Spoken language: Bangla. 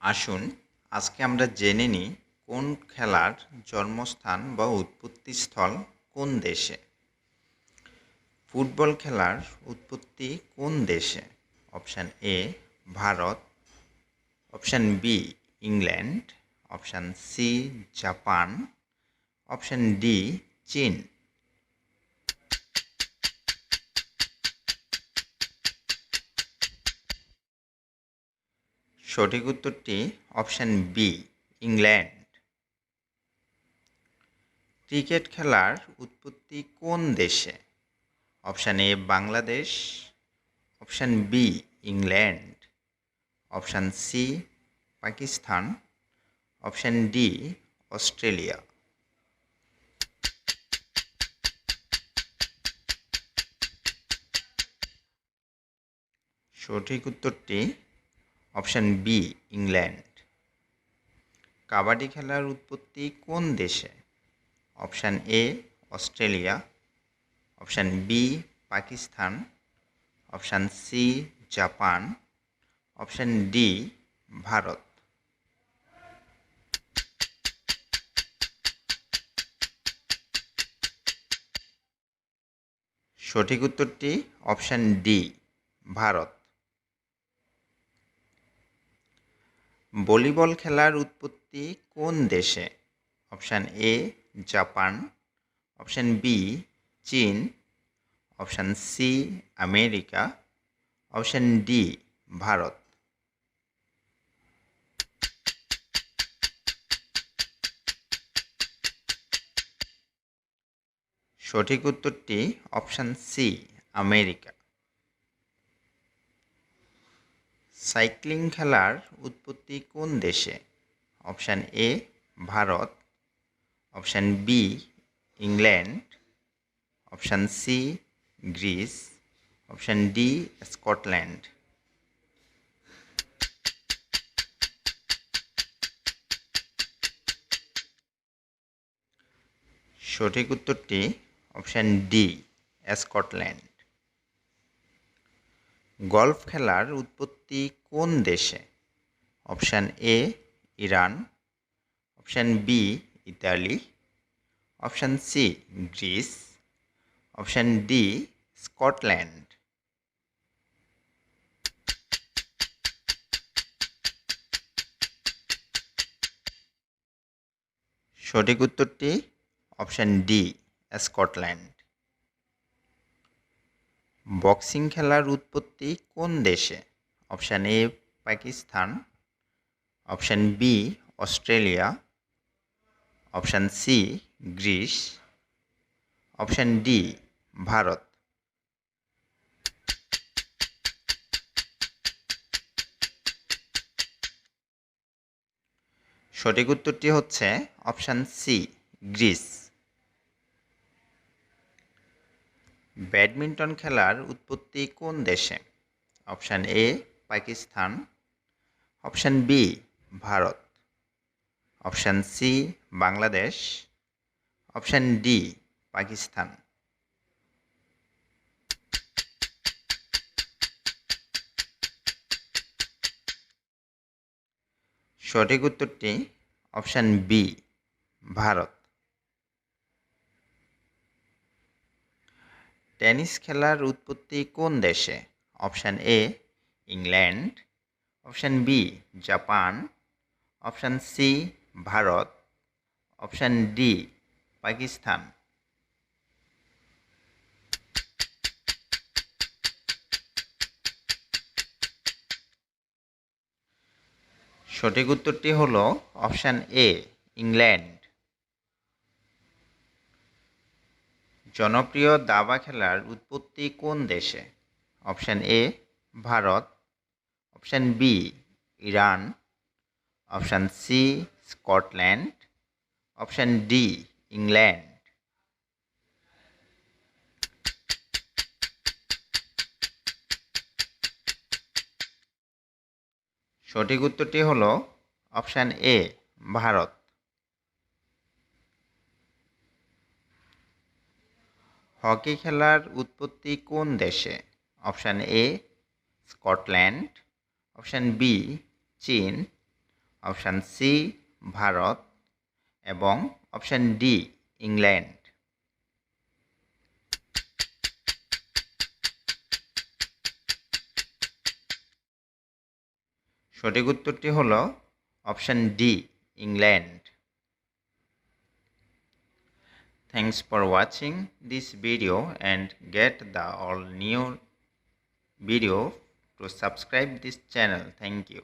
আসুন, আজকে আমরা জেনে নিই কোন খেলার জন্মস্থান বা উৎপত্তিস্থল কোন দেশে? ফুটবল খেলার উৎপত্তি কোন দেশে? Option A, Bharat. Option B, England. Option C, Japan. Option D, চীন। সঠিক উত্তরটি অপশান বি ইংল্যান্ড। ক্রিকেট খেলার উৎপত্তি কোন দেশে? Option A Bangladesh. Option B England. Option C Pakistan. Option D Australia. সঠিক উত্তরটি অপশান বি ইংল্যান্ড। কাবাডি খেলার উৎপত্তি কোন দেশে? Option A Australia. Option B Pakistan. Option C Japan. Option D Bharat. সঠিক উত্তরটি অপশান ডি ভারত। ভলিবল খেলার উৎপত্তি কোন দেশে? Option A, Japan. Option B, চীন। Option C, America. Option D, Bharat. সঠিক উত্তরটি অপশান সি, আমেরিকা। সাইক্লিং খেলার উৎপত্তি কোন দেশে? Option A, Bharat. Option B, England. Option C, Greece. Option D, Scotland. সঠিক উত্তরটি অপশান ডি, স্কটল্যান্ড। গল্ফ খেলার উৎপত্তি কোন দেশে? Option A, Iran. Option B, Italy. Option C, Greece. Option D, Scotland. সঠিক উত্তরটি অপশান ডি, স্কটল্যান্ড। বক্সিং খেলার উৎপত্তি কোন দেশে? Option A Pakistan, option B Australia, option C Greece, option D Bharat. সঠিক উত্তরটি হচ্ছে অপশান সি গ্রিস। ব্যাডমিন্টন খেলার উৎপত্তি কোন দেশে? Option A, Pakistan. Option B, Bharat. Option C, Bangladesh. Option D, Pakistan. সঠিক উত্তরটি অপশান বি, ভারত। টেনিস খেলার উৎপত্তি কোন দেশে? Option A, England. Option B, Japan. Option C, Bharat. Option D, Pakistan. সঠিক উত্তরটি হল অপশান এ, ইংল্যান্ড। জনপ্রিয় দাবা খেলার উৎপত্তি কোন দেশে? Option A, Bharat. Option B, Iran. Option C, Scotland. Option D, England. সঠিক উত্তরটি হল অপশান এ, ভারত। হকি খেলার উৎপত্তি কোন দেশে? Option A, Scotland. Option B, চীন। Option C, Bharat. এবং অপশান ডি, ইংল্যান্ড। সঠিক উত্তরটি হল option D, England. Thanks for watching this video and get the all new video to subscribe this channel. Thank you.